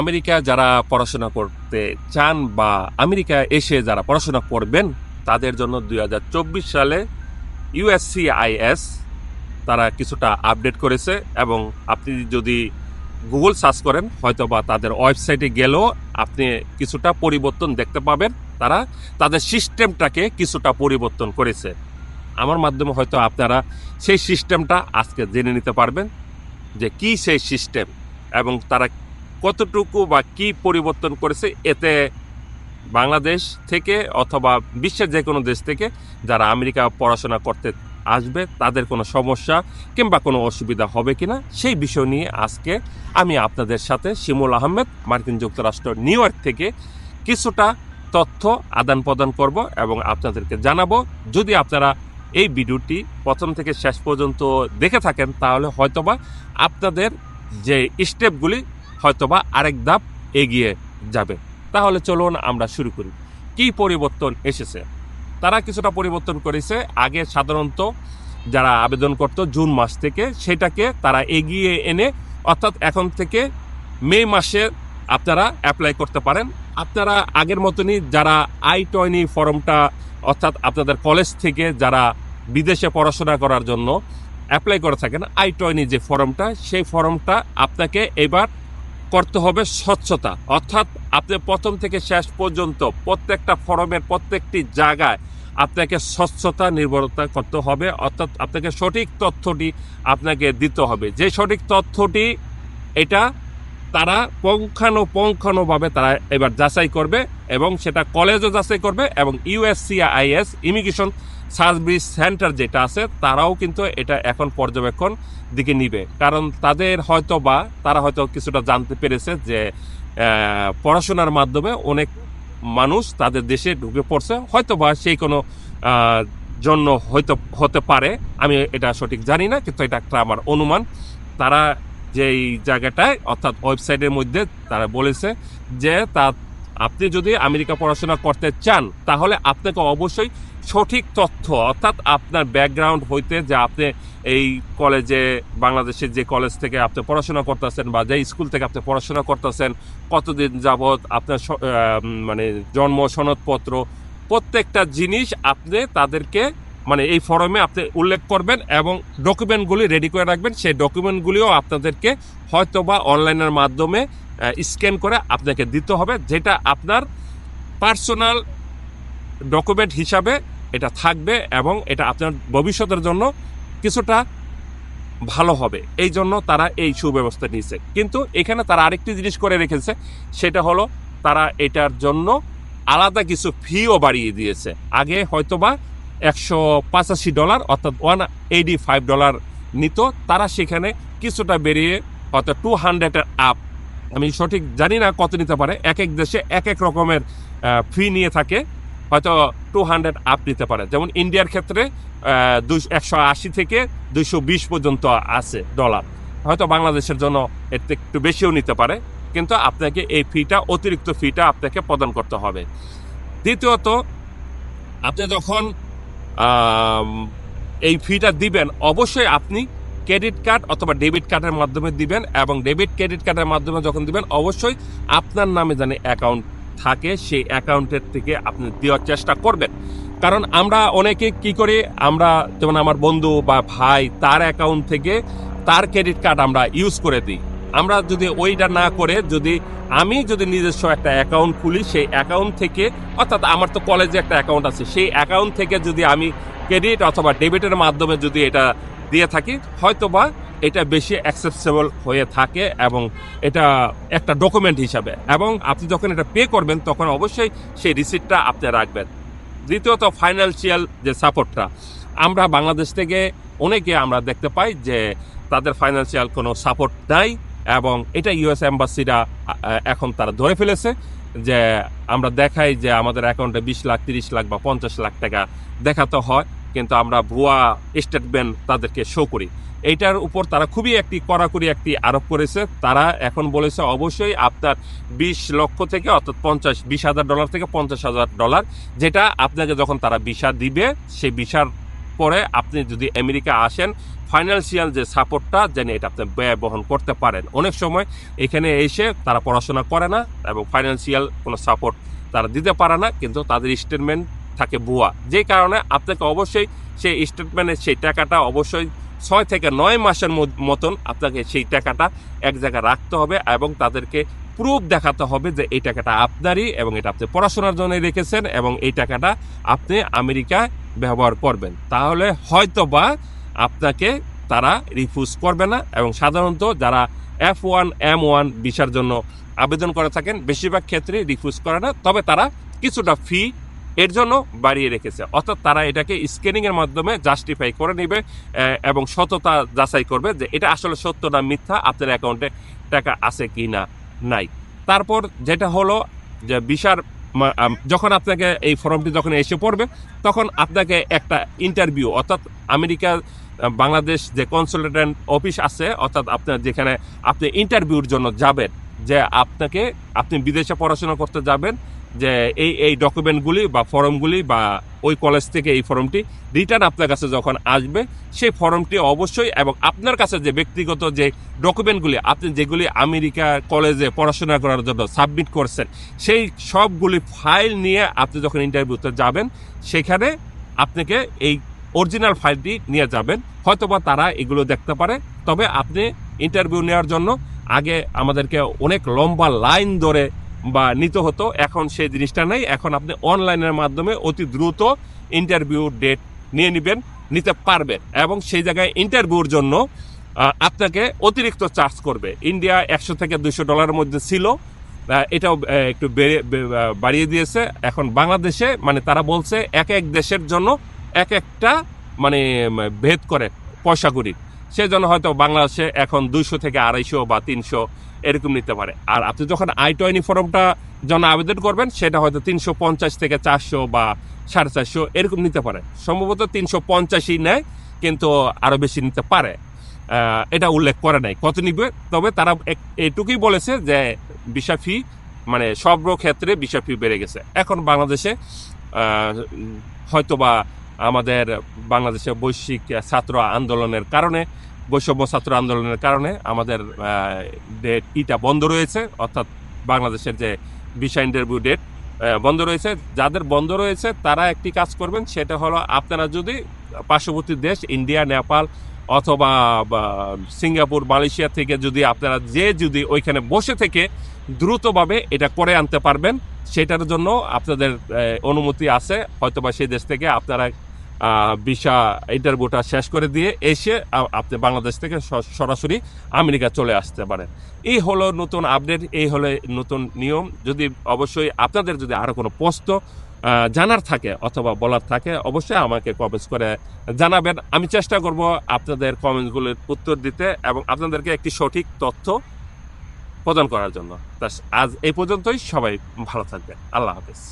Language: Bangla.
আমেরিকা যারা পড়াশোনা করতে চান বা আমেরিকা এসে যারা পড়াশোনা করবেন, তাদের জন্য দু হাজার চব্বিশ সালে ইউএসসিআইএস তারা কিছুটা আপডেট করেছে এবং আপনি যদি গুগল সার্চ করেন হয়তো বা তাদের ওয়েবসাইটে গেলেও আপনি কিছুটা পরিবর্তন দেখতে পাবেন। তারা তাদের সিস্টেমটাকে কিছুটা পরিবর্তন করেছে। আমার মাধ্যমে হয়তো আপনারা সেই সিস্টেমটা আজকে জেনে নিতে পারবেন যে কি সেই সিস্টেম এবং তারা কতটুকু বা কি পরিবর্তন করেছে এতে বাংলাদেশ থেকে অথবা বিশ্বের যে কোনো দেশ থেকে যারা আমেরিকা পড়াশোনা করতে আসবে, তাদের কোনো সমস্যা কিংবা কোনো অসুবিধা হবে কিনা সেই বিষয় নিয়ে আজকে আমি আপনাদের সাথে শিমুল আহমেদ, মার্কিন যুক্তরাষ্ট্র, নিউ ইয়র্ক থেকে কিছুটা তথ্য আদান প্রদান করব এবং আপনাদেরকে জানাব। যদি আপনারা এই ভিডিওটি প্রথম থেকে শেষ পর্যন্ত দেখে থাকেন, তাহলে হয়তোবা আপনাদের যে স্টেপগুলি হয়তোবা আরেক ধাপ এগিয়ে যাবে। তাহলে চলুন আমরা শুরু করি। কি পরিবর্তন এসেছে? তারা কিছুটা পরিবর্তন করেছে। আগে সাধারণত যারা আবেদন করত জুন মাস থেকে, সেটাকে তারা এগিয়ে এনে, অর্থাৎ এখন থেকে মে মাসে আপনারা অ্যাপ্লাই করতে পারেন। আপনারা আগের মতনই যারা আই টয়নি ফর্মটা অর্থাৎ আপনাদের কলেজ থেকে যারা বিদেশে পড়াশোনা করার জন্য অ্যাপ্লাই করে থাকেন আই টয়নি যে ফর্মটা সেই ফর্মটা আপনাকে এবার করতে হবে স্বচ্ছতা। অর্থাৎ আপনি প্রথম থেকে শেষ পর্যন্ত প্রত্যেকটা ফরমের প্রত্যেকটি জায়গায় আপনাকে স্বচ্ছতা নির্ভরতা করতে হবে। অর্থাৎ আপনাকে সঠিক তথ্যটি আপনাকে দিতে হবে। যে সঠিক তথ্যটি, এটা তারা পঙ্খানুপঙ্খানুভাবে তারা এবার যাচাই করবে এবং সেটা কলেজও যাচাই করবে এবং ইউএসসিআইএস ইমিগ্রেশন সার্ভিস সেন্টার যেটা আছে, তারাও কিন্তু এটা এখন পর্যবেক্ষণ দিকে নিবে। কারণ তাদের হয়তো বা তারা হয়তো কিছুটা জানতে পেরেছে যে পড়াশোনার মাধ্যমে অনেক মানুষ তাদের দেশে ঢুকে পড়ছে। হয়তো বা সেই কোনো জন্য হয়তো হতে পারে। আমি এটা সঠিক জানি না, কিন্তু এটা একটা আমার অনুমান। তারা যেই জায়গাটায়, অর্থাৎ ওয়েবসাইটের মধ্যে তারা বলেছে যে তা আপনি যদি আমেরিকা পড়াশোনা করতে চান, তাহলে আপনাকে অবশ্যই সঠিক তথ্য, অর্থাৎ আপনার ব্যাকগ্রাউন্ড হইতে যে আপনি এই কলেজে বাংলাদেশের যে কলেজ থেকে আপনি পড়াশোনা করতেছেন বা যে স্কুল থেকে আপনি পড়াশোনা করতেছেন, কতদিন যাবৎ আপনার মানে জন্ম সনদপত্র, প্রত্যেকটা জিনিস আপনি তাদেরকে মানে এই ফর্মে আপনি উল্লেখ করবেন এবং ডকুমেন্টগুলি রেডি করে রাখবেন। সেই ডকুমেন্টগুলিও আপনাদেরকে হয়তো বা অনলাইনের মাধ্যমে স্ক্যান করে আপনাকে দিতে হবে, যেটা আপনার পার্সোনাল ডকুমেন্ট হিসাবে এটা থাকবে এবং এটা আপনার ভবিষ্যতের জন্য কিছুটা ভালো হবে। এই জন্য তারা এই সুব্যবস্থা নিয়েছে। কিন্তু এখানে তারা আরেকটি জিনিস করে রেখেছে, সেটা হলো তারা এটার জন্য আলাদা কিছু ফিও বাড়িয়ে দিয়েছে। আগে হয়তোবা একশো পঁচাশি ডলার, অর্থাৎ ওয়ান এইটি ফাইভ ডলার নিত। তারা সেখানে কিছুটা বেরিয়ে হয়তো টু হান্ড্রেডের আপ আমি সঠিক জানি না কত নিতে পারে। এক এক দেশে এক এক রকমের ফি নিয়ে থাকে। হয়তো টু হান্ড্রেড আপ নিতে পারে। যেমন ইন্ডিয়ার ক্ষেত্রে দুই, একশো আশি থেকে দুইশো বিশ পর্যন্ত আছে ডলার হয়তো বাংলাদেশের জন্য এর একটু বেশিও নিতে পারে। কিন্তু আপনাকে এই ফিটা অতিরিক্ত ফিটা আপনাকে প্রদান করতে হবে। দ্বিতীয়ত, আপনি যখন এই ফিটা দিবেন, অবশ্যই আপনি ক্রেডিট কার্ড অথবা ডেবিট কার্ডের মাধ্যমে দিবেন এবং ডেবিট ক্রেডিট কার্ডের মাধ্যমে যখন দিবেন, অবশ্যই আপনার নামে জানি অ্যাকাউন্ট থাকে, সেই অ্যাকাউন্টের থেকে আপনি দেওয়ার চেষ্টা করবেন। কারণ আমরা অনেকে কি করি, আমরা যেমন আমার বন্ধু বা ভাই, তার অ্যাকাউন্ট থেকে তার ক্রেডিট কার্ড আমরা ইউজ করে দিই। আমরা যদি ওইটা না করে, যদি আমি যদি নিজস্ব একটা অ্যাকাউন্ট খুলি, সেই অ্যাকাউন্ট থেকে, অর্থাৎ আমার তো কলেজে একটা অ্যাকাউন্ট আছে, সেই অ্যাকাউন্ট থেকে যদি আমি ক্রেডিট অথবা ডেবিটের মাধ্যমে যদি এটা দিয়ে থাকি, হয়তোবা এটা বেশি অ্যাক্সেসেবল হয়ে থাকে এবং এটা একটা ডকুমেন্ট হিসাবে। এবং আপনি যখন এটা পে করবেন, তখন অবশ্যই সেই রিসিপ্টটা আপনি রাখবেন। দ্বিতীয়ত ফাইন্যান্সিয়াল যে সাপোর্টটা আমরা বাংলাদেশ থেকে অনেকে আমরা দেখতে পাই যে তাদের ফাইন্যান্সিয়াল কোনো সাপোর্ট নাই। এবং এটা ইউএস অ্যাম্বাসিরা এখন তারা ধরে ফেলেছে যে আমরা দেখাই যে আমাদের অ্যাকাউন্টে বিশ লাখ, তিরিশ লাখ বা পঞ্চাশ লাখ টাকা দেখাতে হয়, কিন্তু আমরা ভুয়া স্টেটমেন্ট তাদেরকে শো করি। এইটার উপর তারা খুবই একটি কড়াকড়ি একটি আরোপ করেছে। তারা এখন বলেছে অবশ্যই আপনার বিশ লক্ষ থেকে অর্থাৎ পঞ্চাশ, বিশ হাজার ডলার থেকে পঞ্চাশ হাজার ডলার যেটা আপনাকে যখন তারা ভিসা দিবে, সেই ভিসার পরে আপনি যদি আমেরিকা আসেন ফাইন্যান্সিয়াল যে সাপোর্টটা যেন এটা আপনি ব্যয় বহন করতে পারেন। অনেক সময় এখানে এসে তারা পড়াশোনা করে না এবং ফাইন্যান্সিয়াল কোনো সাপোর্ট তারা দিতে পারে না, কিন্তু তাদের স্টেটমেন্ট থাকে ভুয়া। যেই কারণে আপনাকে অবশ্যই সেই স্টেটমেন্টের সেই টাকাটা অবশ্যই ছয় থেকে নয় মাসের মতন আপনাকে সেই টাকাটা এক জায়গায় রাখতে হবে এবং তাদেরকে প্রুফ দেখাতে হবে যে এই টাকাটা আপনারই এবং এটা আপনি পড়াশোনার জন্য রেখেছেন এবং এই টাকাটা আপনি আমেরিকায় ব্যবহার করবেন। তাহলে হয়তো বা আপনাকে তারা রিফিউজ করবে না এবং সাধারণত যারা এফ ওয়ান এম ওয়ান ভিসার জন্য আবেদন করে থাকেন, বেশিরভাগ ক্ষেত্রে রিফিউজ করে না। তবে তারা কিছুটা ফি এর জন্য বাড়িয়ে রেখেছে। অর্থাৎ তারা এটাকে স্ক্যানিং এর মাধ্যমে জাস্টিফাই করে নেবে এবং সততা যাচাই করবে যে এটা আসলে সত্য না মিথ্যা, আপনার অ্যাকাউন্টে টাকা আছে কি না, নাই। তারপর যেটা হলো যে বিশার যখন আপনাকে এই ফর্মটি যখন এসে পড়বে, তখন আপনাকে একটা ইন্টারভিউ অর্থাৎ আমেরিকা বাংলাদেশ যে কনসালটেন্ট অফিস আছে, অর্থাৎ আপনার যেখানে আপনি ইন্টারভিউর জন্য যাবেন, যে আপনাকে, আপনি বিদেশে পড়াশোনা করতে যাবেন, যে এই এই ডকুমেন্টগুলি বা ফর্মগুলি বা ওই কলেজ থেকে এই ফর্মটি রিটার্ন আপনার কাছে যখন আসবে, সেই ফর্মটি অবশ্যই এবং আপনার কাছে যে ব্যক্তিগত যে ডকুমেন্টগুলি আপনি যেগুলি আমেরিকা কলেজে পড়াশোনা করার জন্য সাবমিট করছেন, সেই সবগুলি ফাইল নিয়ে আপনি যখন ইন্টারভিউতে যাবেন, সেখানে আপনাকে এই অরিজিনাল ফাইলটি নিয়ে যাবেন। হয়তোবা তারা এগুলো দেখতে পারে। তবে আপনি ইন্টারভিউ নেওয়ার জন্য আগে আমাদেরকে অনেক লম্বা লাইন ধরে বা নিতে হতো। এখন সেই জিনিসটা নেই। এখন আপনি অনলাইনের মাধ্যমে অতি দ্রুত ইন্টারভিউ ডেট নিয়ে নেবেন, নিতে পারবেন। এবং সেই জায়গায় ইন্টারভিউর জন্য আপনাকে অতিরিক্ত চার্জ করবে। ইন্ডিয়া একশো থেকে দুশো ডলারের মধ্যে ছিল। এটাও একটু বেড়ে বাড়িয়ে দিয়েছে। এখন বাংলাদেশে মানে তারা বলছে, এক এক দেশের জন্য এক একটা মানে ভেদ করে পয়সা পয়সাগুলি সেজন্য হয়তো বাংলাদেশে এখন দুইশো থেকে আড়াইশো বা তিনশো এরকম নিতে পারে। আর আপনি যখন আই টোয়েন্টি ফর্মটা যখন আবেদন করবেন, সেটা হয়তো তিনশো পঞ্চাশ থেকে চারশো বা সাড়ে চারশো এরকম নিতে পারে। সম্ভবত তিনশো পঞ্চাশই নেয়, কিন্তু আরও বেশি নিতে পারে। এটা উল্লেখ করে নাই। কত নিবে? তবে তারা এটুকুই বলেছে যে ভিসা ফি মানে সব ক্ষেত্রে ভিসা ফি বেড়ে গেছে। এখন বাংলাদেশে হয়তো হয়তোবা আমাদের বাংলাদেশে বৈশ্বিক ছাত্র আন্দোলনের কারণে, বৈষম্য ছাত্র আন্দোলনের কারণে আমাদের ডেট ইটা বন্ধ রয়েছে, অর্থাৎ বাংলাদেশের যে ভিসা ইন্টারভিউ ডেট বন্ধ রয়েছে। যাদের বন্ধ রয়েছে, তারা একটি কাজ করবেন, সেটা হলো আপনারা যদি পার্শ্ববর্তী দেশ, ইন্ডিয়া, নেপাল অথবা সিঙ্গাপুর, মালয়েশিয়া থেকে যদি আপনারা যে যদি ওইখানে বসে থেকে দ্রুতভাবে এটা করে আনতে পারবেন, সেটার জন্য আপনাদের অনুমতি আছে। হয়তোবা সেই দেশ থেকে আপনারা ভিসা ইন্টারভিউটা শেষ করে দিয়ে এসে আপনি বাংলাদেশ থেকে সরাসরি আমেরিকা চলে আসতে পারেন। এই হলো নতুন আপডেট, এই হলো নতুন নিয়ম। যদি অবশ্যই আপনাদের যদি আরও কোনো প্রশ্ন জানার থাকে অথবা বলার থাকে, অবশ্যই আমাকে কমেন্টস করে জানাবেন। আমি চেষ্টা করব আপনাদের কমেন্টসগুলোর উত্তর দিতে এবং আপনাদেরকে একটি সঠিক তথ্য প্রদান করার জন্য। তা আজ এই পর্যন্তই। সবাই ভালো থাকবেন। আল্লাহ হাফেজ।